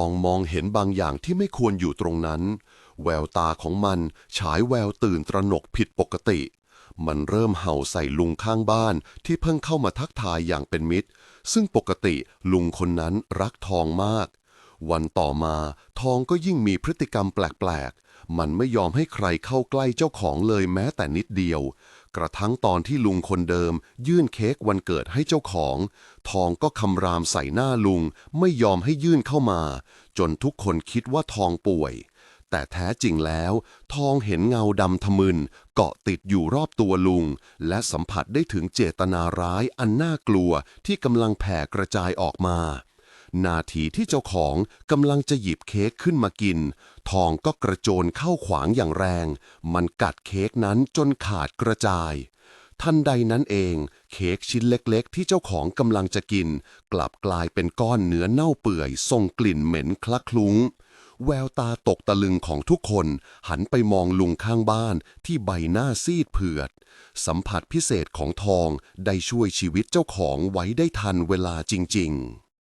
องมองเห็นบางอย่างที่ไม่ควรอยู่ตรงนั้น แววตาของมันฉายแววตื่นตระหนกผิดปกติ มันเริ่มเห่าใส่ลุงข้างบ้านที่เพิ่งเข้ามาทักทายอย่างเป็นมิตร ซึ่งปกติลุงคนนั้นรักทองมาก วันต่อมาทองก็ยิ่งมีพฤติกรรมแปลกๆ มันไม่ยอมให้ใครเข้าใกล้เจ้าของเลยแม้แต่นิดเดียว กระทั่งตอนที่ลุงคนเดิม ยื่นเค้กวันเกิดให้เจ้าของ ทองก็คำรามใส่หน้าลุง ไม่ยอมให้ยื่นเข้ามา จนทุกคนคิดว่าทองป่วย แต่แท้จริงแล้ว ทองเห็นเงาดำทะมึน เกาะติดอยู่รอบตัวลุง และสัมผัสได้ถึงเจตนาร้ายอันน่ากลัวที่กำลังแผ่กระจายออกมา นาทีที่เจ้าของกำลังจะหยิบเค้กขึ้นมากิน ทองก็กระโจนเข้าขวางอย่างแรง มันกัดเค้กนั้นจนขาดกระจาย ทันใดนั้นเอง เค้กชิ้นเล็กๆ ที่เจ้าของกำลังจะกิน กลับกลายเป็นก้อนเนื้อเน่าเปื่อยส่งกลิ่นเหม็นคละคลุ้ง แววตาตกตะลึงของทุกคน หันไปมองลุงข้างบ้านที่ใบหน้าซีดเผือด สัมผัสพิเศษของทองได้ช่วยชีวิตเจ้าของไว้ได้ทันเวลาจริง ๆ